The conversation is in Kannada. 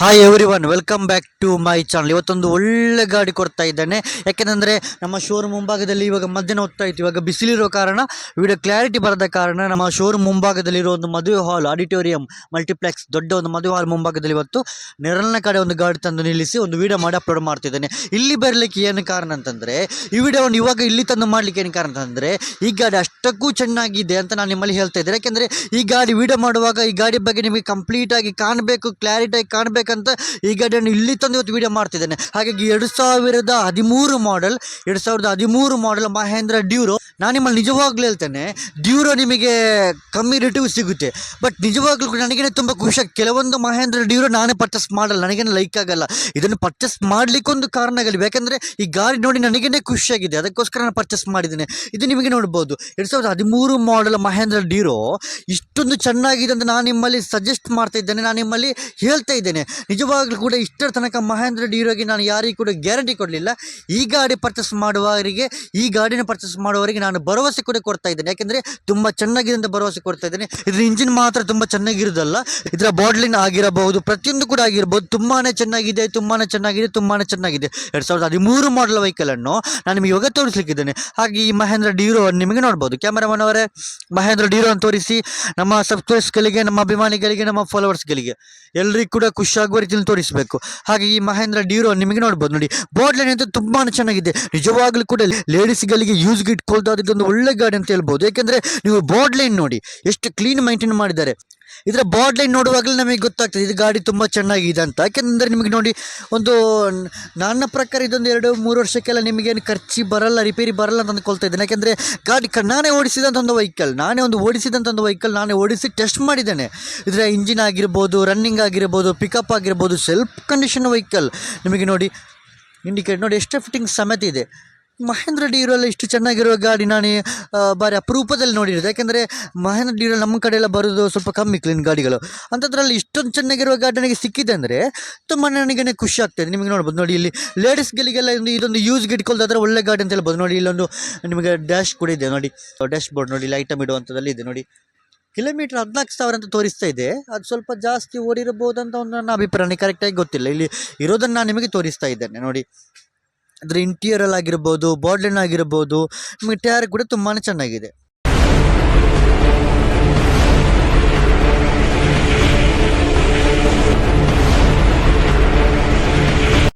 Hi everyone welcome back to my channel ಇವತ್ತೊಂದು ಒಳ್ಳೆ ಗಾಡಿ ಕೊಡ್ತಾ ಇದ್ದಾನೆ. ಯಾಕೆಂದರೆ ನಮ್ಮ ಶೋರೂಮ್ ಮುಂಭಾಗದಲ್ಲಿ ಇವಾಗ ಮಧ್ಯಾಹ್ನ ಹೋಗ್ತಾ ಇತ್ತು. ಇವಾಗ ಬಿಸಿಲಿರೋ ಕಾರಣ ವಿಡಿಯೋ ಕ್ಲಾರಿಟಿ ಬರದ ಕಾರಣ ನಮ್ಮ ಶೋರೂಮ್ ಮುಂಭಾಗದಲ್ಲಿರೋ ಒಂದು ಮದುವೆ ಹಾಲ್ ಆಡಿಟೋರಿಯಂ ಮಲ್ಟಿಪ್ಲೆಕ್ಸ್ ದೊಡ್ಡ ಒಂದು ಮದುವೆ ಹಾಲ್ ಮುಂಭಾಗದಲ್ಲಿ ಇವತ್ತು ನೆರಳಿನ ಕಡೆ ಒಂದು ಗಾಡಿ ತಂದು ನಿಲ್ಲಿಸಿ ಒಂದು ವಿಡಿಯೋ ಮಾಡಿ ಅಪ್ಲೋಡ್ ಮಾಡ್ತಿದ್ದಾನೆ. ಇಲ್ಲಿ ಬರಲಿಕ್ಕೆ ಏನು ಕಾರಣ ಅಂತಂದರೆ, ಈ ವಿಡಿಯೋವನ್ನು ಇವಾಗ ಇಲ್ಲಿ ತಂದು ಮಾಡಲಿಕ್ಕೆ ಏನು ಕಾರಣ ಅಂತಂದರೆ, ಈ ಗಾಡಿ ಅಷ್ಟಕ್ಕೂ ಚೆನ್ನಾಗಿದೆ ಅಂತ ನಾನು ನಿಮ್ಮಲ್ಲಿ ಹೇಳ್ತಾ ಇದ್ದೆ ಯಾಕೆಂದರೆ ಈ ಗಾಡಿ ವೀಡಿಯೋ ಮಾಡುವಾಗ ಈ ಗಾಡಿ ಬಗ್ಗೆ ನಿಮಗೆ ಕಂಪ್ಲೀಟಾಗಿ ಕಾಣಬೇಕು ಕ್ಲಾರಿಟಿಯಾಗಿ ಕಾಣಬೇಕಂತ ಈ ಗಾಡಿಯನ್ನು ಇಲ್ಲಿ ತಂದು ಇವತ್ತು ವಿಡಿಯೋ ಮಾಡ್ತಿದ್ದೇನೆ. ಹಾಗಾಗಿ ಎರಡು ಸಾವಿರದ ಹದಿಮೂರು ಮಾಡೆಲ್ ಎರಡು ಸಾವಿರದ ಹದಿಮೂರು ಮಾಡೆಲ್ ಮಹೇಂದ್ರ ಡ್ಯೂರೋ ನಾನು ನಿಮ್ಮಲ್ಲಿ ನಿಜವಾಗ್ಲೂ ಹೇಳ್ತೇನೆ, ಡ್ಯೂರೋ ನಿಮಗೆ ಕಮ್ಮಿ ರೇಟಿಗೂ ಸಿಗುತ್ತೆ. ಬಟ್ ನಿಜವಾಗ್ಲೂ ನನಗೇನೆ ತುಂಬ ಖುಷಿ ಕೆಲವೊಂದು ಮಹೇಂದ್ರ ಡ್ಯೂರೋ ನಾನೇ ಪರ್ಚೇಸ್ ಮಾಡಲ್ಲ, ನನಗೇನು ಲೈಕ್ ಆಗಲ್ಲ. ಇದನ್ನು ಪರ್ಚೇಸ್ ಮಾಡಲಿಕ್ಕೊಂದು ಆಗಲಿ ಯಾಕೆಂದರೆ ಈ ಗಾಡಿ ನೋಡಿ ನನಗೇನೆ ಖುಷಿಯಾಗಿದೆ ಅದಕ್ಕೋಸ್ಕರ ನಾನು ಪರ್ಚೇಸ್ ಮಾಡಿದ್ದೇನೆ. ಇದು ನಿಮಗೆ ನೋಡ್ಬೋದು. ಎರಡು ಸಾವಿರದ ಹದಿಮೂರು ಮಾಡೆಲ್ ಮಹೇಂದ್ರ ಡ್ಯೂರೋ ಇಷ್ಟೊಂದು ಚೆನ್ನಾಗಿದೆ ಅಂತ ನಾನು ನಿಮ್ಮಲ್ಲಿ ಸಜೆಸ್ಟ್ ಮಾಡ್ತಾ ಇದ್ದೇನೆ. ನಾನು ನಿಮ್ಮಲ್ಲಿ ಹೇಳ್ತಾ ಇದ್ದೇನೆ. ನಿಜವಾಗ್ಲೂ ಕೂಡ ಇಷ್ಟರ ತನಕ ಮಹೇಂದ್ರ ಡ್ಯೂರೋಗೆ ನಾನು ಯಾರಿಗೂ ಕೂಡ ಗ್ಯಾರಂಟಿ ಕೊಡಲಿಲ್ಲ. ಈ ಗಾಡಿ ಪರ್ಚೇಸ್ ಮಾಡುವವರಿಗೆ, ಈ ಗಾಡಿನ ಪರ್ಚೇಸ್ ಮಾಡುವವರಿಗೆ ನಾನು ಭರವಸೆ ಕೂಡ ಕೊಡ್ತಾ ಇದ್ದೇನೆ. ಯಾಕೆಂದರೆ ತುಂಬ ಚೆನ್ನಾಗಿದೆ ಅಂತ ಭರವಸೆ ಕೊಡ್ತಾ ಇದ್ದೇನೆ. ಇದರ ಇಂಜಿನ್ ಮಾತ್ರ ತುಂಬ ಚೆನ್ನಾಗಿರೋದಲ್ಲ. ಇದರ ಬಾಡ್ಲಿನ ಆಗಿರಬಹುದು, ಪ್ರತಿಯೊಂದು ಕೂಡ ಆಗಿರ್ಬೋದು ತುಂಬಾ ಚೆನ್ನಾಗಿದೆ ತುಂಬಾ ಚೆನ್ನಾಗಿದೆ ತುಂಬಾ ಚೆನ್ನಾಗಿದೆ. ಎರಡು ಸಾವಿರದ ಹದಿಮೂರು ಮಾಡಲ್ ವೆಹಿಕಲನ್ನು ನಾನು ನಿಮಗೆ ಇವಾಗ ತೋರಿಸ್ಲಿಕ್ಕಿದ್ದೇನೆ. ಹಾಗೆ ಈ ಮಹೇಂದ್ರ ಡೀರೋ ನಿಮಗೆ ನೋಡ್ಬೋದು. ಕ್ಯಾಮರಾಮನ್ ಅವರೇ, ಮಹೇಂದ್ರ ಡೀರೋ ಅಂತ ತೋರಿಸಿ, ನಮ್ಮ ಸಬ್ಸ್ಕ್ರೈಬರ್ಸ್ಗಳಿಗೆ ನಮ್ಮ ಅಭಿಮಾನಿಗಳಿಗೆ, ನಮ್ಮ ಫಾಲೋವರ್ಸ್ಗಳಿಗೆ ಎಲ್ಲರಿಗೂ ಕೂಡ ಖುಷಿಯಾಗುವ ರೀತಿಯಲ್ಲಿ ತೋರಿಸಬೇಕು. ಹಾಗೆ ಈ ಮಹೇಂದ್ರ ಡೀರೋ ನಿಮಗೆ ನೋಡ್ಬೋದು. ನೋಡಿ ಬೋಡ್ಲೈನ್ ಅಂತೂ ತುಂಬಾ ಚೆನ್ನಾಗಿದೆ. ನಿಜವಾಗ್ಲೂ ಕೂಡ ಲೇಡೀಸ್ಗಳಿಗೆ ಯೂಸ್ಗೆ ಇಟ್ಕೊಳ್ತಾ ಒಂದು ಒಳ್ಳೆ ಗಾಡಿ ಅಂತ ಹೇಳ್ಬೋದು. ಯಾಕೆಂದರೆ ನೀವು ಬಾಡ್ಲೈನ್ ನೋಡಿ, ಎಷ್ಟು ಕ್ಲೀನ್ ಮೈಂಟೈನ್ ಮಾಡಿದ್ದಾರೆ. ಇದರ ಬಾಡ್ಲೈನ್ ನೋಡುವಾಗಲೇ ನಮಗೆ ಗೊತ್ತಾಗ್ತದೆ, ಇದು ಗಾಡಿ ತುಂಬ ಚೆನ್ನಾಗಿದೆ ಅಂತ. ಯಾಕೆಂದರೆ ನಿಮಗೆ ನೋಡಿ, ಒಂದು ನನ್ನ ಪ್ರಕಾರ ಇದೊಂದು ಎರಡು, ಮೂರು ವರ್ಷಕ್ಕೆಲ್ಲ ನಿಮಗೇನು ಖರ್ಚು ಬರಲ್ಲ ರಿಪೇರಿ ಬರಲ್ಲ ಅಂತ ಅಂದ್ಕೊಳ್ತಾ ಇದ್ದೇನೆ. ಯಾಕೆಂದರೆ ಗಾಡಿ ನಾನೇ ಓಡಿಸಿದಂಥ ಒಂದು ವೆಹಿಕಲ್ ನಾನೇ ಒಂದು ಓಡಿಸಿದಂಥ ಒಂದು ವೆಹಿಕಲ್ ನಾನೇ ಓಡಿಸಿ ಟೆಸ್ಟ್ ಮಾಡಿದ್ದೇನೆ. ಇದರ ಇಂಜಿನ್ ಆಗಿರ್ಬೋದು ರನ್ನಿಂಗ್ ಆಗಿರ್ಬೋದು ಪಿಕಪ್ ಆಗಿರ್ಬೋದು ಸೆಲ್ಫ್ ಕಂಡೀಷನ್ ವೆಹಿಕಲ್ ನಿಮಗೆ ನೋಡಿ ಇಂಡಿಕೇಟ್ ನೋಡಿ, ಎಷ್ಟು ಫಿಟ್ಟಿಂಗ್ ಸಮೇತ ಇದೆ. ಮಹೇಂದ್ರ ಡ್ಯೂರಲ್ಲಿ ಇಷ್ಟು ಚೆನ್ನಾಗಿರುವ ಗಾಡಿ ನಾನು ಭಾರಿ ಅಪರೂಪದಲ್ಲಿ ನೋಡಿರೋದು. ಯಾಕೆಂದರೆ ಮಹೇಂದ್ರ ಡಿರೋ ನಮ್ಮ ಕಡೆ ಎಲ್ಲ ಬರೋದು ಸ್ವಲ್ಪ ಕಮ್ಮಿ ಕ್ಲೀನ್ ಗಾಡಿಗಳು. ಅಂಥದ್ರಲ್ಲಿ ಇಷ್ಟೊಂದು ಚೆನ್ನಾಗಿರುವ ಗಾಡಿ ನನಗೆ ಸಿಕ್ಕಿದೆ ಅಂದರೆ ತುಂಬ ನನಗೆ ಖುಷಿ ಆಗ್ತದೆ ನಿಮಗೆ ನೋಡ್ಬೋದು, ನೋಡಿ ಇಲ್ಲಿ ಲೇಡೀಸ್ಗಳಿಗೆಲ್ಲ ಒಂದು ಇದೊಂದು ಯೂಸ್ಗೆ ಇಟ್ಕೊಳ್ದಾದ್ರೆ ಒಳ್ಳೆ ಗಾಡಿ ಅಂತ ಹೇಳ್ಬೋದು. ನೋಡಿ ಇಲ್ಲೊಂದು ನಿಮಗೆ ಡ್ಯಾಶ್ ಕೂಡ ಇದೆ, ನೋಡಿ. ಡ್ಯಾಶ್ ಬೋರ್ಡ್ ನೋಡಿ ಲೈಟಮ್ ಇಡುವಂಥದ್ದಲ್ಲಿ ಇದೆ, ನೋಡಿ. ಕಿಲೋಮೀಟರ್ ಹದಿನಾಲ್ಕು ಸಾವಿರ ಅಂತ ತೋರಿಸ್ತಾ ಇದೆ. ಅದು ಸ್ವಲ್ಪ ಜಾಸ್ತಿ ಓಡಿರಬಹುದು ಅಂತ ಒಂದು ನನ್ನ ಅಭಿಪ್ರಾಯ. ಕರೆಕ್ಟಾಗಿ ಗೊತ್ತಿಲ್ಲ. ಇಲ್ಲಿ ಇರೋದನ್ನು ನಾನು ನಿಮಗೆ ತೋರಿಸ್ತಾ ಇದ್ದೇನೆ, ನೋಡಿ. ಅದ್ರ ಬಾಡ್ಲಿನ್ ಆಗಿರ್ಬೋದು ನಿಮಗೆ ಟೈರ್ ಕೂಡ ತುಂಬಾ ಚೆನ್ನಾಗಿದೆ.